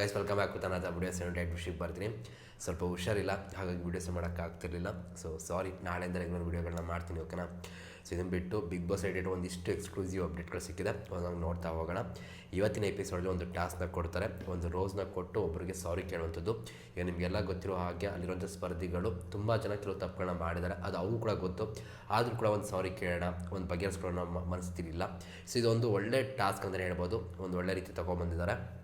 Guys welcome back with another video seventy eight ವಿಷಯಕ್ಕೆ ಬರ್ತೀನಿ ಸ್ವಲ್ಪ ಹುಷಾರಿಲ್ಲ, ಹಾಗಾಗಿ ವೀಡಿಯೋಸ್ ಮಾಡೋಕ್ಕಾಗ್ತಿರ್ಲಿಲ್ಲ. ಸೊ ಸಾರಿ ನಾಳೆಯಿಂದ ರೆಗ್ಯುಲರ್ ವೀಡಿಯೋಗಳನ್ನ ಮಾಡ್ತೀನಿ ಓಕೆನಾ ಸೊ ಇದನ್ನು ಬಿಟ್ಟು ಬಿಗ್ ಬಾಸ್ ರಿಲೇಟೆಡ್ ಒಂದಿಷ್ಟು ಎಕ್ಸ್ಕ್ಲೂಸಿವ್ ಅಪ್ಡೇಟ್ಗಳು ಸಿಕ್ಕಿದೆ. ನಾವು ನೋಡ್ತಾ ಹೋಗೋಣ. ಇವತ್ತಿನ ಎಪಿಸೋಡಲ್ಲಿ ಒಂದು ಟಾಸ್ಕ್ನ ಕೊಡ್ತಾರೆ. ಒಂದು ರೋಸ್ನ ಕೊಟ್ಟು ಒಬ್ಬರಿಗೆ ಸಾರಿ ಕೇಳುವಂಥದ್ದು. ಈಗ ನಿಮಗೆಲ್ಲ ಗೊತ್ತಿರೋ ಹಾಗೆ ಅಲ್ಲಿರುವಂಥ ಸ್ಪರ್ಧಿಗಳು ತುಂಬ ಜನ ಕೆಲವು ತಪ್ಪುಗಳನ್ನ ಮಾಡಿದ್ದಾರೆ. ಅದು ಅವ್ರು ಕೂಡ ಗೊತ್ತು. ಆದರೂ ಕೂಡ ಒಂದು ಸಾರಿ ಕೇಳೋಣ, ಒಂದು ಬಗೆಹರಿಸ್ಕೊಳ್ಳೋಣ ಮನಸ್ತಿರಲಿಲ್ಲ ಸೊ ಇದೊಂದು ಒಳ್ಳೆ ಟಾಸ್ಕ್ ಅಂತಲೇ ಹೇಳ್ಬೋದು. ಒಂದು ಒಳ್ಳೆ ರೀತಿ ತೊಗೊಂಬಂದಿದ್ದಾರೆ ಈಗ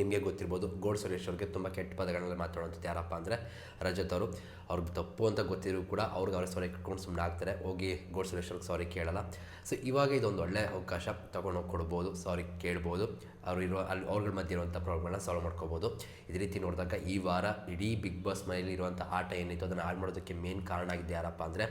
ನಿಮಗೆ ಗೊತ್ತಿರ್ಬೋದು, ಗೋಡ್ ಸುರೇಶ್ ಅವ್ರಿಗೆ ತುಂಬ ಕೆಟ್ಟ ಪದಗಳನ್ನ ಮಾತಾಡುವಂಥದ್ದು ಯಾರಪ್ಪ ಅಂದರೆ ರಜತ್ ಅವರು. ಅವ್ರಿಗೆ ತಪ್ಪು ಅಂತ ಗೊತ್ತಿರೋ ಕೂಡ ಅವ್ರಿಗೆ ಅವ್ರ ಸಾರಿ ಇಟ್ಕೊಂಡು ಸುಮ್ಮನೆ ಆಗ್ತಾರೆ. ಹೋಗಿ ಗೋಡ್ ಸುರೇಶ್ ಅವ್ರಿಗೆ ಸಾರಿ ಕೇಳಲ್ಲ. ಸೊ ಇವಾಗ ಇದೊಂದು ಒಳ್ಳೆ ಅವಕಾಶ ತೊಗೊಂಡೋಗಿ ಕೊಡ್ಬೋದು ಸಾರಿ ಕೇಳ್ಬೋದು. ಅವ್ರು ಅಲ್ಲಿ ಅವ್ರಗಳ ಮಧ್ಯೆ ಇರುವಂಥ ಪ್ರಾಬ್ಲಮ್ನ ಸಾಲ್ವ್ ಮಾಡ್ಕೋಬೋದು. ಇದೇ ರೀತಿ ನೋಡಿದಾಗ ಈ ವಾರ ಇಡೀ ಬಿಗ್ ಬಾಸ್ ಮನೆಯಲ್ಲಿ ಇರುವಂಥ ಆಟ ಏನಿತ್ತು, ಅದನ್ನು ಹಾಳು ಮಾಡೋದಕ್ಕೆ ಮೇನ್ ಕಾರಣ ಆಗಿದ್ದು ಯಾರಪ್ಪ ಅಂದರೆ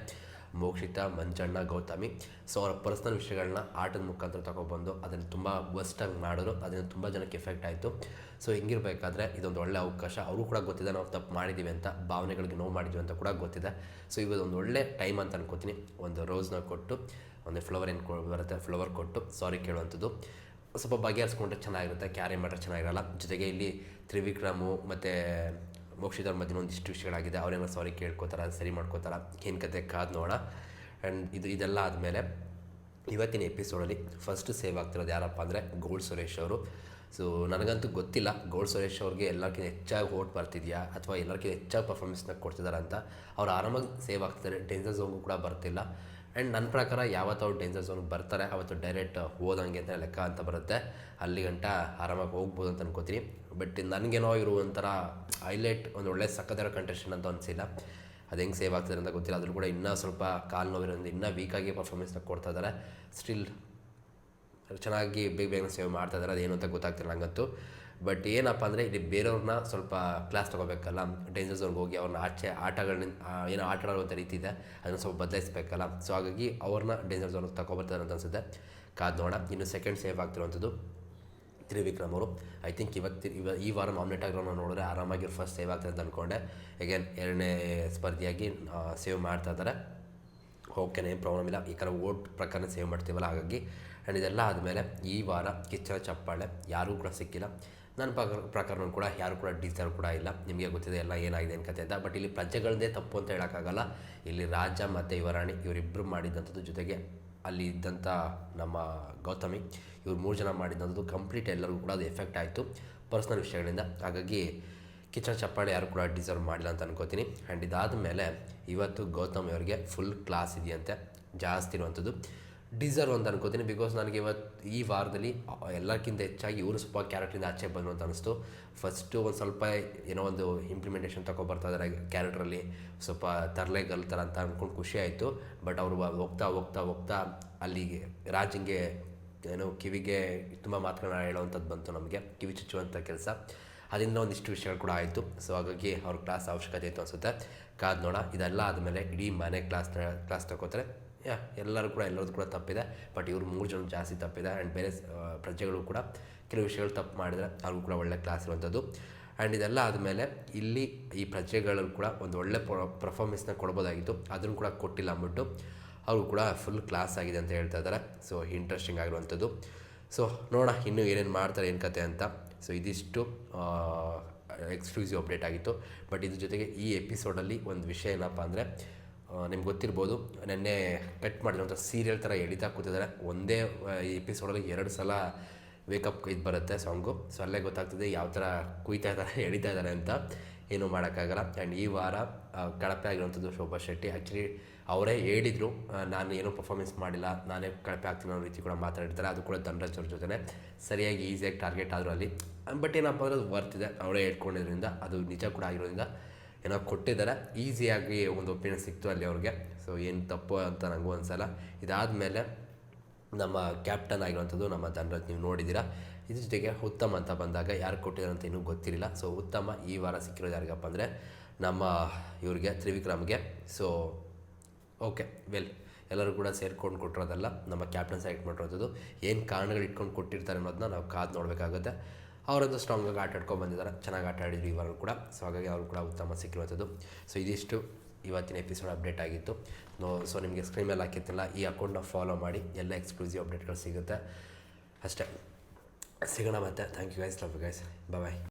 ಮೋಕ್ಷಿತ, ಮಂಜಣ್ಣ, ಗೌತಮಿ. ಸೊ ಅವರ ಪರ್ಸ್ನಲ್ ವಿಷಯಗಳನ್ನ ಆಟದ ಮುಖಾಂತರ ತಗೊಬಂದು ಅದನ್ನು ತುಂಬ ವರ್ಸ್ಟಾಗಿ ಮಾಡಿದ್ರು. ಅದನ್ನು ತುಂಬ ಜನಕ್ಕೆ ಎಫೆಕ್ಟ್ ಆಯಿತು. ಸೊ ಹಿಂಗಿರಬೇಕಾದ್ರೆ ಇದೊಂದು ಒಳ್ಳೆ ಅವಕಾಶ. ಅವರು ಕೂಡ ಗೊತ್ತಿದೆ ನಾವು ತಪ್ಪು ಮಾಡಿದ್ದೀವಿ ಅಂತ, ಭಾವನೆಗಳಿಗೆ ನೋವು ಮಾಡಿದ್ವಿ ಅಂತ ಕೂಡ ಗೊತ್ತಿದೆ. ಸೊ ಒಂದು ಒಳ್ಳೆ ಟೈಮ್ ಅಂತ ಅನ್ಕೋತೀನಿ. ಒಂದು ರೋಸ್ನ ಕೊಟ್ಟು, ಒಂದು ಫ್ಲವರ್ ಏನು ಬರುತ್ತೆ ಫ್ಲವರ್ ಕೊಟ್ಟು ಸಾರಿ ಕೇಳುವಂಥದ್ದು. ಸ್ವಲ್ಪ ಬಗೆಹರಿಸ್ಕೊಂಡ್ರೆ ಚೆನ್ನಾಗಿರುತ್ತೆ ಕ್ಯಾರಿ ಮಾಡ್ರೆ ಚೆನ್ನಾಗಿರಲ್ಲ. ಜೊತೆಗೆ ಇಲ್ಲಿ ತ್ರಿವಿಕ್ರಮು, ಮತ್ತು ಮೋಕ್ಷಿತರ ಮಧ್ಯೆ ಒಂದಿಷ್ಟು ವಿಷಯಗಳಾಗಿದೆ. ಅವ್ರೇನೋ ಸಾರಿ ಕೇಳ್ಕೊತಾರ ಸರಿ ಮಾಡ್ಕೋತಾರ. ಏನು ಕತೆ? ಕಾದ್ ನೋಡೋಣ ಆ್ಯಂಡ್ ಇದು ಇದೆಲ್ಲ ಆದಮೇಲೆ ಇವತ್ತಿನ ಎಪಿಸೋಡಲ್ಲಿ ಫಸ್ಟ್ ಸೇವ್ ಆಗ್ತಿರೋದು ಯಾರಪ್ಪ ಅಂದರೆ ಗೋಲ್ಡ್ ಸುರೇಶ್ ಅವರು. ಸೊ ನನಗಂತೂ ಗೊತ್ತಿಲ್ಲ ಗೋಲ್ಡ್ ಸುರೇಶ್ ಅವ್ರಿಗೆ ಎಲ್ಲರಿಗಿಂತ ಹೆಚ್ಚಾಗಿ ಓಟ್ ಬರ್ತಿದೆಯಾ ಅಥವಾ ಎಲ್ಲರಿಗಿಂತ ಹೆಚ್ಚಾಗಿ ಪರ್ಫಾರ್ಮೆನ್ಸ್ನ ಕೊಡ್ತಿದ್ದಾರೆ ಅಂತ ಅವ್ರು ಆರಾಮಾಗಿ ಸೇವ್ ಆಗ್ತಿದ್ದಾರೆ ಡೇಂಜರ್ ಝೋನ್ಗೂ ಕೂಡ ಬರ್ತಿಲ್ಲ. ಆ್ಯಂಡ್ ನನ್ನ ಪ್ರಕಾರ ಯಾವತ್ತು ಅವ್ರು ಡೇಂಜರ್ ಝೋನಿಗೆ ಬರ್ತಾರೆ, ಅವತ್ತು ಡೈರೆಕ್ಟ್ ಹೋದಂಗೆ ಅಂತ ಲೆಕ್ಕ ಅಂತ ಬರುತ್ತೆ. ಅಲ್ಲಿ ಗಂಟ ಆರಾಮಾಗಿ ಹೋಗ್ಬೋದು ಅಂತ ಅನ್ಕೋತೀನಿ. ಬಟ್ ನನಗೇನೋ ಇರುವಂಥರ ಹೈಲೈಟ್ ಒಂದು ಒಳ್ಳೆ ಸಕ್ಕದರ ಕಂಟೆಸ್ಟೆಂಟ್ ಅಂತ ಅನಿಸಿಲ್ಲ. ಅದು ಹೆಂಗೆ ಸೇವ್ ಆಗ್ತದೆ ಅಂತ ಗೊತ್ತಿಲ್ಲ. ಅದ್ರೂ ಕೂಡ ಇನ್ನೂ ಸ್ವಲ್ಪ ಕಾಲು ನೋವಿರೋದ್ರಿಂದ ಇನ್ನೂ ವೀಕಾಗಿ ಪರ್ಫಾರ್ಮೆನ್ಸ್ನ ಕೊಡ್ತಾ ಇದ್ದಾರೆ. ಸ್ಟಿಲ್ ಚೆನ್ನಾಗಿ ಬೇಗ ಬೇಗನೆ ಸೇವ್ ಮಾಡ್ತಾ ಇದ್ದಾರೆ. ಅದೇನು ಅಂತ ಗೊತ್ತಾಗ್ತಿಲ್ಲ ನಂಗಂತೂ. ಬಟ್ ಏನಪ್ಪ ಅಂದರೆ ಇಲ್ಲಿ ಬೇರೆಯವ್ರನ್ನ ಸ್ವಲ್ಪ ಕ್ಲಾಸ್ ತೊಗೋಬೇಕಲ್ಲ ಡೇಂಜರ್ ಝೋನ್ಗೆ ಹೋಗಿ ಅವ್ರನ್ನ ಆಚೆ ಆಟಗಳನ್ನ ಏನೋ ಆಟ ಆಡುವಂಥ ರೀತಿ ಇದೆ, ಅದನ್ನು ಸ್ವಲ್ಪ ಬದಲಾಯಿಸ್ಬೇಕಲ್ಲ. ಸೊ ಹಾಗಾಗಿ ಅವ್ರನ್ನ ಡೇಂಜರ್ ಝೋನ್ಗೆ ತಗೊಬರ್ತಾರೆ ಅಂತ ಅನಿಸುತ್ತೆ. ಕಾದು ನೋಡೋಣ. ಇನ್ನು ಸೆಕೆಂಡ್ ಸೇವ್ ಆಗ್ತಿರುವಂಥದ್ದು ತ್ರಿವಿಕ್ರಮ್ ಅವರು. ಐ ಥಿಂಕ್ ಇವತ್ತು, ಇವ, ಈ ವಾರ ನಾಮಿನೇಟ್ ಆಗಿರೋನ ನೋಡಿದ್ರೆ ಆರಾಮಾಗಿ ಫಸ್ಟ್ ಸೇವ್ ಆಗ್ತದೆ ಅಂತ ಅಂದ್ಕೊಂಡೆ ಅಗೇನ್ ಎರಡನೇ ಸ್ಪರ್ಧಿಯಾಗಿ ಸೇವ್ ಮಾಡ್ತಾ ಇದ್ದಾರೆ ಓಕೆನೇ ಪ್ರಾಬ್ಲಮ್ ಇಲ್ಲ. ಈ ಕಡೆ ಓಟ್ ಪ್ರಕಾರ ಸೇವ್ ಮಾಡ್ತೀವಲ್ಲ, ಹಾಗಾಗಿ. ಆ್ಯಂಡ್ ಇದೆಲ್ಲ ಆದಮೇಲೆ ಈ ವಾರ ಕಿಚ್ಚರ ಚಪ್ಪಾಳೆ, ಯಾರೂ ಕೂಡ ಸಿಕ್ಕಿಲ್ಲ. ನನ್ನ ಪ್ರಕಾರ ಕೂಡ ಯಾರು ಕೂಡ ಡಿಸರ್ವ್ ಕೂಡ ಇಲ್ಲ. ನಿಮಗೆ ಗೊತ್ತಿದೆ ಎಲ್ಲ ಏನಾಗಿದೆ ಅನ್ಕತೆ ಕತೆ ಅಂತ. ಬಟ್ ಇಲ್ಲಿ ಪ್ರಜೆಗಳದ್ದೇ ತಪ್ಪು ಅಂತ ಹೇಳೋಕ್ಕಾಗಲ್ಲ. ಇಲ್ಲಿ ರಾಜ ಮತ್ತು ಯುವರಾಣಿ ಇವರಿಬ್ಬರು ಮಾಡಿದ್ದಂಥದ್ದು ಜೊತೆಗೆ ಅಲ್ಲಿ ಇದ್ದಂಥ ನಮ್ಮ ಗೌತಮಿ ಇವ್ರು ಮೂರು ಜನ ಮಾಡಿದಂಥದ್ದು ಕಂಪ್ಲೀಟ್ ಎಲ್ಲರಿಗೂ ಕೂಡ ಅದು ಎಫೆಕ್ಟ್ ಆಯಿತು. ಪರ್ಸ್ನಲ್ ವಿಷಯಗಳಿಂದ. ಹಾಗಾಗಿ ಕಿಚನ್ ಚಪ್ಪಾಳೆ ಯಾರು ಕೂಡ ಡಿಸರ್ವ್ ಮಾಡಿಲ್ಲ ಅಂತ ಅನ್ಕೋತೀನಿ. ಆ್ಯಂಡ್ ಇದಾದ ಮೇಲೆ ಇವತ್ತು ಗೌತಮ್ ಅವರಿಗೆ ಫುಲ್ ಕ್ಲಾಸ್ ಇದೆಯಂತೆ. ಜಾಸ್ತಿ ಇರುವಂಥದ್ದು. ಡಿಸರ್ವ್ ಅಂತ ಅನ್ಕೋತೀನಿ ಬಿಕಾಸ್ ನನಗೆ ಇವತ್ತು ಈ ವಾರದಲ್ಲಿ ಎಲ್ಲಕ್ಕಿಂತ ಹೆಚ್ಚಾಗಿ ಇವರು ಸ್ವಲ್ಪ ಕ್ಯಾರೆಕ್ಟ್ರಿಂದ ಆಚೆ ಬಂದರು ಅಂತ ಅನಿಸ್ತು. ಫಸ್ಟು ಒಂದು ಸ್ವಲ್ಪ, ಏನೋ ಒಂದು ಇಂಪ್ಲಿಮೆಂಟೇಷನ್ ಇದ್ದಾರೆ ಕ್ಯಾರೆಕ್ಟ್ರಲ್ಲಿ ಸ್ವಲ್ಪ ತರಲೆ ಥರ ಅಂತ ಅಂದ್ಕೊಂಡು ಖುಷಿ ಆಯಿತು. ಬಟ್ ಅವರು ಹೋಗ್ತಾ ಹೋಗ್ತಾ ಹೋಗ್ತಾ ಅಲ್ಲಿಗೆ ರಾಜಿಂಗೆ ಏನೋ ಕಿವಿಗೆ ತುಂಬ ಮಾತುಗಳನ್ನ ಹೇಳೋವಂಥದ್ದು ಬಂತು ನಮಗೆ. ಕಿವಿ ಚುಚ್ಚುವಂಥ ಕೆಲಸ. ಅದರಿಂದ ಒಂದಿಷ್ಟು ವಿಷಯಗಳು ಕೂಡ ಆಯಿತು. ಸೊ ಹಾಗಾಗಿ ಅವ್ರ ಕ್ಲಾಸ್ ಅವಶ್ಯಕತೆ ಇತ್ತು ಅನಿಸುತ್ತೆ. ಕಾದ್ ನೋಡ, ಇದೆಲ್ಲ ಆದಮೇಲೆ ಇಡೀ ಮನೆ ಕ್ಲಾಸ್ ಕ್ಲಾಸ್ ತಗೋತಾರೆ ಯಾ, ಎಲ್ಲರೂ ಕೂಡ ಎಲ್ಲರದ್ದು ಕೂಡ ತಪ್ಪಿದೆ. ಬಟ್ ಇವರು ಮೂರು ಜನ ಜಾಸ್ತಿ ತಪ್ಪಿದೆ ಆ್ಯಂಡ್ ಬೇರೆ ಪ್ರಜೆಗಳು ಕೂಡ ಕೆಲವು ವಿಷಯಗಳು ತಪ್ಪು ಮಾಡಿದರೆ ಅವ್ರಿಗೂ ಕೂಡ ಒಳ್ಳೆ ಕ್ಲಾಸ್ ಇರುವಂಥದ್ದು. ಆ್ಯಂಡ್ ಇದೆಲ್ಲ ಆದಮೇಲೆ ಇಲ್ಲಿ ಈ ಪ್ರಜೆಗಳು ಕೂಡ ಒಂದು ಒಳ್ಳೆ ಪರ್ಫಾರ್ಮೆನ್ಸ್ನ ಕೊಡ್ಬೋದಾಗಿತ್ತು. ಅದನ್ನು ಕೂಡ ಕೊಟ್ಟಿಲ್ಲ ಅಂದ್ಬಿಟ್ಟು ಅವರು ಕೂಡ ಫುಲ್ ಕ್ಲಾಸ್ ಆಗಿದೆ ಅಂತ ಹೇಳ್ತಾ ಇದ್ದಾರೆ. ಸೊ ಇಂಟ್ರೆಸ್ಟಿಂಗ್ ಆಗಿರುವಂಥದ್ದು. ಸೊ ನೋಡೋಣ ಇನ್ನೂ ಏನೇನು ಮಾಡ್ತಾರೆ, ಏನು ಕತೆ ಅಂತ. ಸೊ ಇದಿಷ್ಟು ಎಕ್ಸ್ಕ್ಲೂಸಿವ್ ಅಪ್ಡೇಟ್ ಆಗಿತ್ತು. ಬಟ್ ಇದ್ರ ಜೊತೆಗೆ ಈ ಎಪಿಸೋಡಲ್ಲಿ ಒಂದು ವಿಷಯ ಏನಪ್ಪ ಅಂದರೆ ನಿಮ್ಗೆ ಗೊತ್ತಿರ್ಬೋದು, ನೆನ್ನೆ ಕಟ್ ಮಾಡಿರುವಂಥ ಸೀರಿಯಲ್ ಥರ ಎಳಿತಾ ಕೂತಿದ್ದಾರೆ ಒಂದೇ ಎಪಿಸೋಡಲ್ಲಿ ಎರಡು ಸಲ ವೇಕಪ್ ಇದು ಬರುತ್ತೆ ಸಾಂಗು ಸೊ ಅಲ್ಲೇ ಗೊತ್ತಾಗ್ತದೆ ಯಾವ ಥರ ಕುಯ್ತಾ ಇದ್ದಾರೆ ಎಳಿತಾ ಇದ್ದಾರೆ ಅಂತ. ಏನೂ ಮಾಡೋಕ್ಕಾಗಲ್ಲ. ಆ್ಯಂಡ್ ಈ ವಾರ ಕಳಪೆ ಆಗಿರುವಂಥದ್ದು ಶೋಭಾ ಶೆಟ್ಟಿ. ಆ್ಯಕ್ಚುಲಿ ಅವರೇ ಹೇಳಿದರು ನಾನು ಏನೂ ಪರ್ಫಾರ್ಮೆನ್ಸ್ ಮಾಡಿಲ್ಲ, ನಾನೇ ಕಳಪೆ ಆಗ್ತೀನಿ ಅನ್ನೋ ರೀತಿ ಕೂಡ ಮಾತಾಡಿರ್ತಾರೆ. ಅದು ಕೂಡ ಧನರಾಜ್ ಅವ್ರ ಜೊತೆ ಸರಿಯಾಗಿ ಈಸಿಯಾಗಿ ಟಾರ್ಗೆಟ್ ಆದರೂ ಅಲ್ಲಿ. ಬಟ್ ಏನಪ್ಪ ಅಂದರೆ ಅದು ವರ್ತಿದೆ ಅವರೇ ಹೇಳ್ಕೊಂಡಿದ್ರಿಂದ ಅದು ನಿಜ ಕೂಡ ಆಗಿರೋದ್ರಿಂದ. ಏನೋ ಕೊಟ್ಟಿದ್ದಾರೆ. ಈಸಿಯಾಗಿ ಒಂದು ಒಪಿನಿಯನ್ ಸಿಕ್ತು ಅಲ್ಲಿ ಅವ್ರಿಗೆ. ಸೊ ಏನು ತಪ್ಪು ಅಂತ ನನಗೂ ಅನ್ಸಲ್ಲ. ಇದಾದಮೇಲೆ ನಮ್ಮ ಕ್ಯಾಪ್ಟನ್ ಆಗಿರುವಂಥದ್ದು ನಮ್ಮ ಧನರಾಜ್ ನೀವು ನೋಡಿದ್ದೀರಾ. ಇದ್ರ ಜೊತೆಗೆ ಉತ್ತಮ ಅಂತ ಬಂದಾಗ ಯಾರು ಕೊಟ್ಟಿದ್ದಾರೆ ಅಂತ ಇನ್ನೂ ಗೊತ್ತಿರಲಿಲ್ಲ. ಸೊ ಉತ್ತಮ ಈ ವಾರ ಸಿಕ್ಕಿರೋದು ಯಾರಿಗಪ್ಪ ಅಂದರೆ ನಮ್ಮ ಇವ್ರಿಗೆ, ತ್ರಿವಿಕ್ರಮ್ಗೆ. ಸೊ ಓಕೆ ವೆಲ್ ಎಲ್ಲರೂ ಕೂಡ ಸೇರ್ಕೊಂಡು ಕೊಟ್ಟಿರೋದಲ್ಲ, ನಮ್ಮ ಕ್ಯಾಪ್ಟನ್ ಸೆಲೆಕ್ಟ್ ಮಾಡಿರೋದು ಏನು ಕಾರಣಗಳು ಇಟ್ಕೊಂಡು ಕೊಟ್ಟಿರ್ತಾರೆ ಅನ್ನೋದನ್ನ ನಾವು ಕಾದು ನೋಡಬೇಕಾಗುತ್ತೆ. ಅವರದ್ದು ಸ್ಟ್ರಾಂಗಾಗಿ ಆಟ ಆಡ್ಕೊಂಡು ಬಂದಿದ್ದಾರೆ. ಚೆನ್ನಾಗಿ ಆಟ ಆಡಿದ್ರು ಇವರು ಕೂಡ. ಸೊ ಹಾಗಾಗಿ ಅವರು ಕೂಡ ಉತ್ತಮ ಸಿಕ್ಕಿರುವಂಥದ್ದು. ಸೊ ಇದಿಷ್ಟು ಇವತ್ತಿನ ಎಪಿಸೋಡ್ ಅಪ್ಡೇಟ್ ಆಗಿತ್ತು. ನೋ ಸೊ ನಿಮಗೆ ಸ್ಕ್ರೀನ್ ಮೇಲೆ ಹಾಕಿತ್ತಲ್ಲ ಈ ಅಕೌಂಟ್ನ ಫಾಲೋ ಮಾಡಿ. ಎಲ್ಲ ಎಕ್ಸ್ಕ್ಲೂಸಿವ್ ಅಪ್ಡೇಟ್ಗಳು ಸಿಗುತ್ತೆ. ಅಷ್ಟೇ. ಸಿಗೋಣ ಮತ್ತೆ. Thank you guys love you guys bye